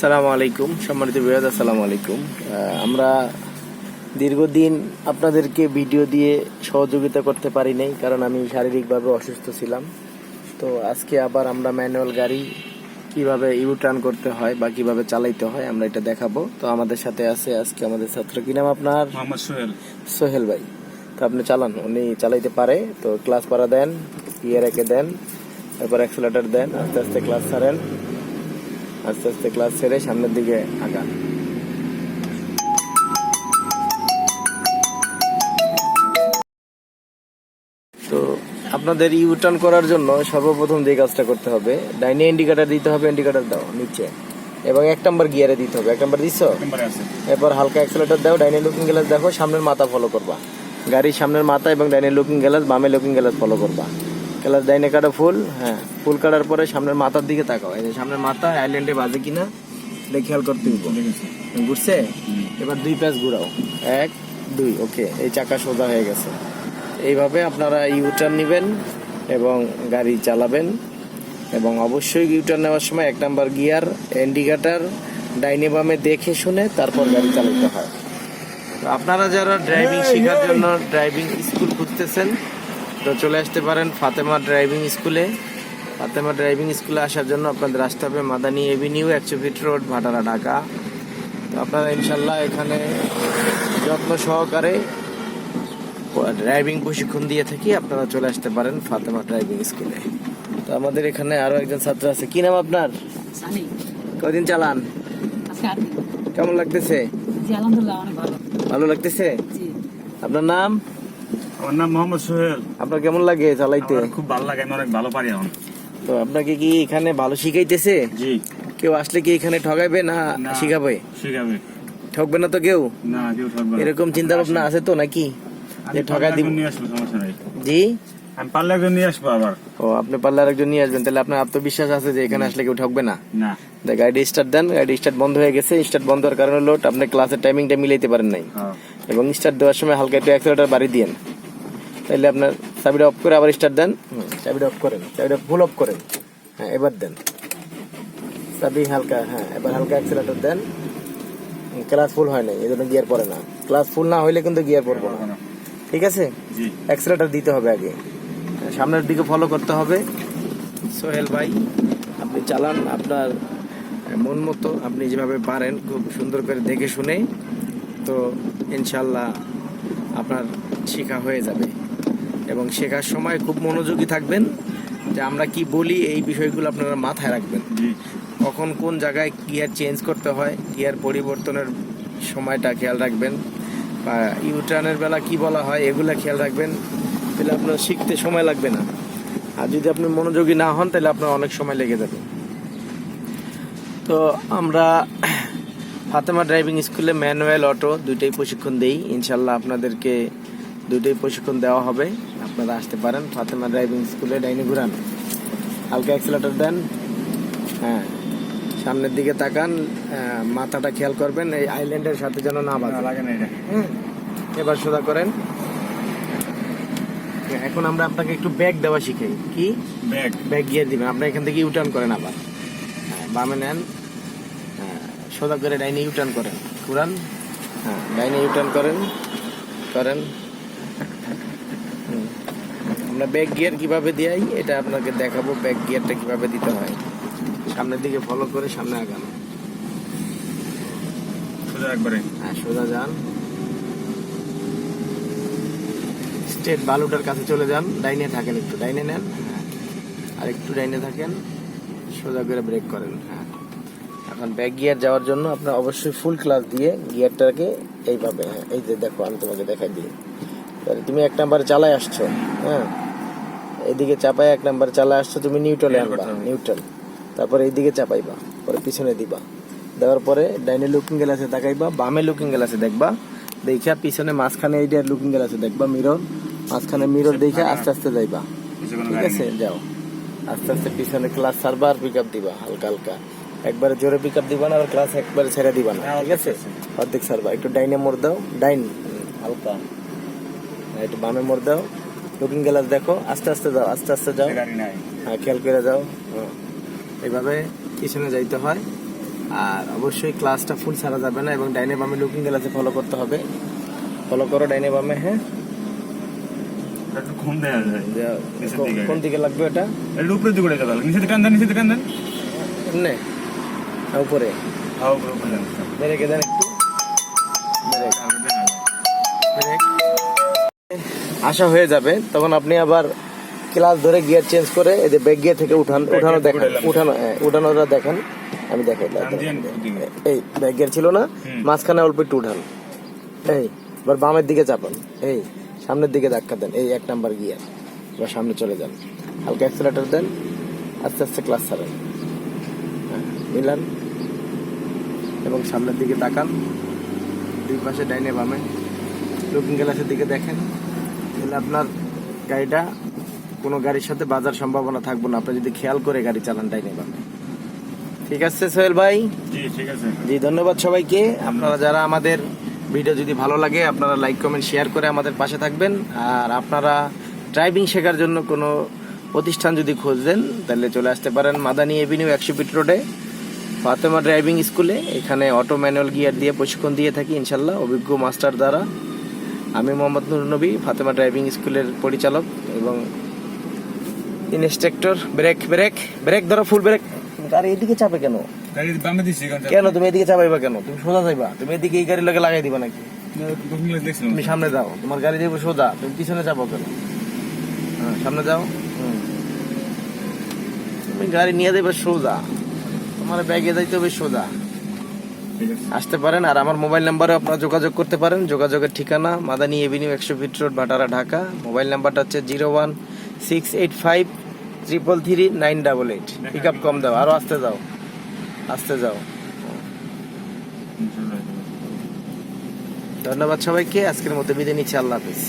সালামু আলাইকুম সম্মানিত বিরাজ আসসালামু আলাইকুম। আমরা দীর্ঘদিন আপনাদেরকে ভিডিও দিয়ে সহযোগিতা করতে পারি নাই কারণ আমি শারীরিকভাবে অসুস্থ ছিলাম। তো আজকে আবার আমরা ম্যানুয়াল গাড়ি কীভাবে ইউ টার্ন করতে হয় বা কীভাবে চালাইতে হয় আমরা এটা দেখাবো। তো আমাদের সাথে আছে আজকে আমাদের ছাত্র। কি নাম আপনার? সোহেল। সোহেল ভাই। তো আপনি চালান উনি চালাইতে পারে। তো ক্লাস পারা দেন ইয়ার একে দেন তারপর অ্যাক্সিলেটার দেন আস্তে আস্তে ক্লাস ছাড়েন। আস্তে আস্তে ক্লাস ছেড়ে সামনের দিকে আগান। তো আপনাদের ইউ টার্ন করার জন্য সর্বপ্রথম যে কাজটা করতে হবে ডাইনে ইন্ডিকেটার দিতে হবে ইন্ডিকেটার দাও নিচে। এবং এক নাম্বার গিয়ারে দিতে হবে। এক নাম্বার দিচ্ছ এরপর হালকা অ্যাক্সেলেটর দাও ডাইনে লুকিং গ্লাস দেখো সামনের মাথা ফলো করবা। গাড়ির সামনের মাথা এবং ডাইনে লুকিং গ্লাস বামে লুকিং গ্লাস ফলো করবা। গ্লাস ডাইনে কাটা ফুল হ্যাঁ। ফুল কাটার পরে সামনের মাথার দিকে তাকাও। এই যে সামনের মাথা আইল্যান্ডে বাজে কিনা এটা খেয়াল করতে হইব। ঘুরছে এবার দুই প্যাচ ঘুরাও। এক দুই ওকে এই চাকা সোজা হয়ে গেছে। এইভাবে আপনারা ইউটার্ন নেবেন এবং গাড়ি চালাবেন। এবং অবশ্যই ইউটার্ন নেওয়ার সময় এক নাম্বার গিয়ার ইন্ডিকেটার ডাইনে বামে দেখে শুনে তারপর গাড়ি চালাতে হয়। তো আপনারা যারা ড্রাইভিং শেখার জন্য ড্রাইভিং স্কুল খুঁজতেছেন তো চলে আসতে পারেন ফাতেমা ড্রাইভিং স্কুলে ফাতেমা ড্রাইভিং স্কুলে আসার জন্য আপনাদের আসতে হবে মাদানী এভিনিউ একশো ফিট রোড ভাটারা ঢাকা। তো আপনারা ইনশাল্লাহ এখানে যত্ন সহকারে ড্রাইভিং প্রশিক্ষণ দিয়ে থাকি আপনারা চলে আসতে পারেন ফাতেমা ড্রাইভিং স্কুলে। তো আমাদের এখানে আরও একজন ছাত্র আছে। কি নাম আপনার? কদিন চালান? আজকে আট দিন। কেমন লাগতেছে? জি আলহামদুলিল্লাহ অনেক ভালো। ভালো লাগতেছে? আপনার নাম? আমার নাম মোহাম্মদ সোহেল। আপনার কেমন লাগে চালাইতে? খুব ভালো লাগে আমি অনেক ভালো পারি এখন। তো আপনাকে কি এখানে ভালো শিখাইতেছে? জি। কেউ আসলে কি এখানে ঠগাবে না। শিখাবে? শিখাবে। ঠকবে না তো কেউ? না কেউ ঠকবে এরকম চিন্তা ভাবনা আছে তো নাকি? যে দিব একজন নিয়ে আসব সমস্যা নাই। জি? আমি পারলে একজন নিয়ে আসব আবার। ও আপনি পার্লার একজন নিয়ে আসবেন তাহলে আপনার আত্মবিশ্বাস আছে যে এখানে আসলে কেউ ঠকবে না? না। গাড়ি স্টার্ট দেন গাড়ি স্টার্ট বন্ধ হয়ে গেছে স্টার্ট বন্ধ হওয়ার কারণে হলো আপনি ক্লাসের টাইমিংটা মিলাইতে পারেন নাই। হ্যাঁ। এবং স্টার্ট দেওয়ার সময় হালকা একটু অ্যাক্সিলেটার বাড়ি দিয়েন। তাহলে আপনার চাবিটা অফ করে আবার স্টার্ট দেন। চাবিটা অফ করেন চাবিটা ফুল অফ করেন। হ্যাঁ এবার দেন। চাবি হালকা হ্যাঁ এবার হালকা অ্যাক্সিলেটার দেন। ক্লাস ফুল হয় নাই এই জন্য গিয়ার পড়ে না। ক্লাস ফুল না হইলে কিন্তু গিয়ার পড়ব না। ঠিক আছে? জি। অ্যাক্সিলেটার দিতে হবে আগে। সামনের দিকে ফলো করতে হবে। সোহেল ভাই আপনি চালান আপনার মন মতো আপনি যেভাবে পারেন খুব সুন্দর করে দেখে শুনে তো ইনশাল্লাহ আপনার শেখা হয়ে যাবে। এবং শেখার সময় খুব মনোযোগী থাকবেন যে আমরা কি বলি এই বিষয়গুলো আপনারা মাথায় রাখবেন। কখন কোন জায়গায় গিয়ার চেঞ্জ করতে হয় গিয়ার পরিবর্তনের সময়টা খেয়াল রাখবেন বা ইউটার্নের বেলা কি বলা হয় এগুলো খেয়াল রাখবেন। তাহলে আপনার শিখতে সময় লাগবে না। আর যদি আপনি মনোযোগী না হন তাহলে আপনার অনেক সময় লেগে যাবে। তো আমরা ফাতেমা ড্রাইভিং স্কুলে ম্যানুয়াল অটো দুইটাই প্রশিক্ষণ দেই। ইনশাল্লাহ আপনাদেরকে দুইটাই প্রশিক্ষণ দেওয়া হবে। আপনারা আসতে পারেন। ফাতেমা ড্রাইভিং স্কুলে ডাইনি ঘুরান। হালকা অ্যাক্সিলেটর দেন। হ্যাঁ সামনের দিকে তাকান। মাথাটা খেয়াল করবেন এই আইল্যান্ডের সাথে যেন না লাগে না এটা। এবার সোজা করেন। এখন আমরা আপনাকে একটু ব্যাগ দেওয়া শিখাই। কি? ব্যাগ ব্যাগ গিয়ে দিবেন। আপনি এখান থেকে ইউটার্ন করেন আবার। হ্যাঁ, বামে নেন। হ্যাঁ, সোজা করে ডাইনে ইউটার্ন করেন। ঘুরান। হ্যাঁ ডাইনে ইউটার্ন করেন। করেন। আমরা ব্যাক গিয়ার কীভাবে দিই এটা আপনাকে দেখাবো ব্যাক গিয়ারটা কীভাবে দিতে হয়। সামনের দিকে ফলো করে সামনে আগানো। সোজা একবারে। হ্যাঁ সোজা যান। স্টেট বালুটার কাছে চলে যান। ডাইনে থাকেন একটু ডাইনে নেন। হ্যাঁ আর একটু ডাইনে থাকেন। সোজা করে ব্রেক করেন। হ্যাঁ। এখন ব্যাক গিয়ার যাওয়ার জন্য আপনার অবশ্যই ফুল ক্লাস দিয়ে গিয়ারটাকে এইভাবে হ্যাঁ এই যে দেখো আমি তোমাকে দেখাই দিই। তুমি এক নাম্বারে চালায় আসছো হ্যাঁ। এইদিকে চাপায় এক নাম্বার চালায় আসছো তুমি নিউট্রালে Clear আনবা নিউট্রাল তারপরে এইদিকে চাপাইবা পরে পিছনে দিবা। দেওয়ার পরে ডাইনে লুকিং গ্লাসে তাকাইবা বামে লুকিং গ্লাসে দেখবা। দেখা পিছনে মাঝখানে এইটা লুকিং গ্লাসে দেখবা মিরর মাঝখানে মিরর দেখে আস্তে আস্তে যাইবা। ঠিক আছে যাও। আস্তে আস্তে পিছনে ক্লাস ছাড়বা আর পিক আপ দিবা হালকা হালকা। একবারে জোরে পিক আপ দিবা না আর ক্লাস একবারে ছেড়ে দিবা না হ্যাঁ, ঠিক আছে? অর্ধেক ছাড়বা একটু ডাইনে মোড় দাও ডাইন। হালকা হ্যাঁ, একটু বামে মোড় দাও। লুকিং গ্লাস দেখো আস্তে আস্তে যাও আস্তে আস্তে যাও। নাই। হ্যাঁ খেয়াল করে যাও। হ্যাঁ। এইভাবে পিছনে যাইতে হয়। আর অবশ্যই ক্লাসটা ফুল ছাড়া যাবে না এবং ডাইনে বামে লুকিং গ্লাসে ফলো করতে হবে। ফলো করো ডাইনে বামে হ্যাঁ। কোন দিকে লাগবে এটা? উপরে দিকে যাবে নিচে দিকে নিচে দিকে নে। উপরে। হাও উপরে উপরে। দেন একটু। আশা হয়ে যাবে তখন আপনি আবার ক্লাস ধরে গিয়ার চেঞ্জ করে এই যে ব্যাক গিয়ার থেকে উঠান উঠানো দেখেন উঠানো হ্যাঁ, উঠানোটা দেখেন আমি দেখাই এই ব্যাক গিয়ার ছিল না মাঝখানে অল্প একটু উঠান। এই এবার বামের দিকে চাপান। এই সামনের দিকে ধাক্কা দেন এই এক নাম্বার গিয়ার এবার সামনে চলে যান। হালকা অ্যাক্সেলেটর দেন আস্তে আস্তে ক্লাস ছাড়েন। হ্যাঁ, মিলান। এবং সামনের দিকে তাকান। দুই পাশে ডাইনে বামে। লুকিং গ্লাসের দিকে দেখেন। তাহলে আপনার গাড়িটা কোনো গাড়ির সাথে বাজার সম্ভাবনা থাকব না। আপনি যদি খেয়াল করে গাড়ি চালান ডাইনে বামে ঠিক আছে সোহেল ভাই? জি ঠিক আছে। জি ধন্যবাদ সবাইকে। আপনারা যারা আমাদের ভিডিও যদি ভালো লাগে আপনারা লাইক কমেন্ট শেয়ার করে আমাদের পাশে থাকবেন। আর আপনারা ড্রাইভিং শেখার জন্য কোনো প্রতিষ্ঠান যদি খুঁজছেন তাহলে চলে আসতে পারেন মাদানি এভিনিউ একশো ফিট রোডে ফাতেমা ড্রাইভিং স্কুলে এখানে অটো ম্যানুয়াল গিয়ার দিয়ে প্রশিক্ষণ দিয়ে থাকি ইনশাল্লাহ অভিজ্ঞ মাস্টার দ্বারা। আমি মোহাম্মদ নুর নবী ফাতেমা ড্রাইভিং স্কুলের পরিচালক এবং ইনস্ট্রাক্টর ব্রেক ব্রেক ব্রেক ধরো ফুল ব্রেক গাড়ি এদিকে চাপে কেন? কেন তুমি এদিকে চাপাইবা কেন? তুমি সোজা যাইবা। তুমি এদিকে এই গাড়ি লাগে লাগাই দিবা নাকি? তুমি সামনে যাও। তোমার গাড়ি যাব সোজা। তুমি পিছনে যাব কেন? হ্যাঁ সামনে যাও। তুমি গাড়ি নিয়ে যাবে সোজা। তোমার ব্যাগে যাইতে হবে সোজা। আসতে পারেন। আর আমার মোবাইল নাম্বারে আপনারা যোগাযোগ করতে পারেন। যোগাযোগের ঠিকানা মাদানী এভিনিউ একশো feet road, Bhatara, Dhaka. Mobile নাম্বারটা হচ্ছে zero one six eight five triple three nine double eight. Pick up কম দাও। আরও আসতে যাও। আসতে যাও। ধন্যবাদ সবাইকে। আজকের মধ্যে বিদায় নিচ্ছি। আল্লাহ হাফিজ।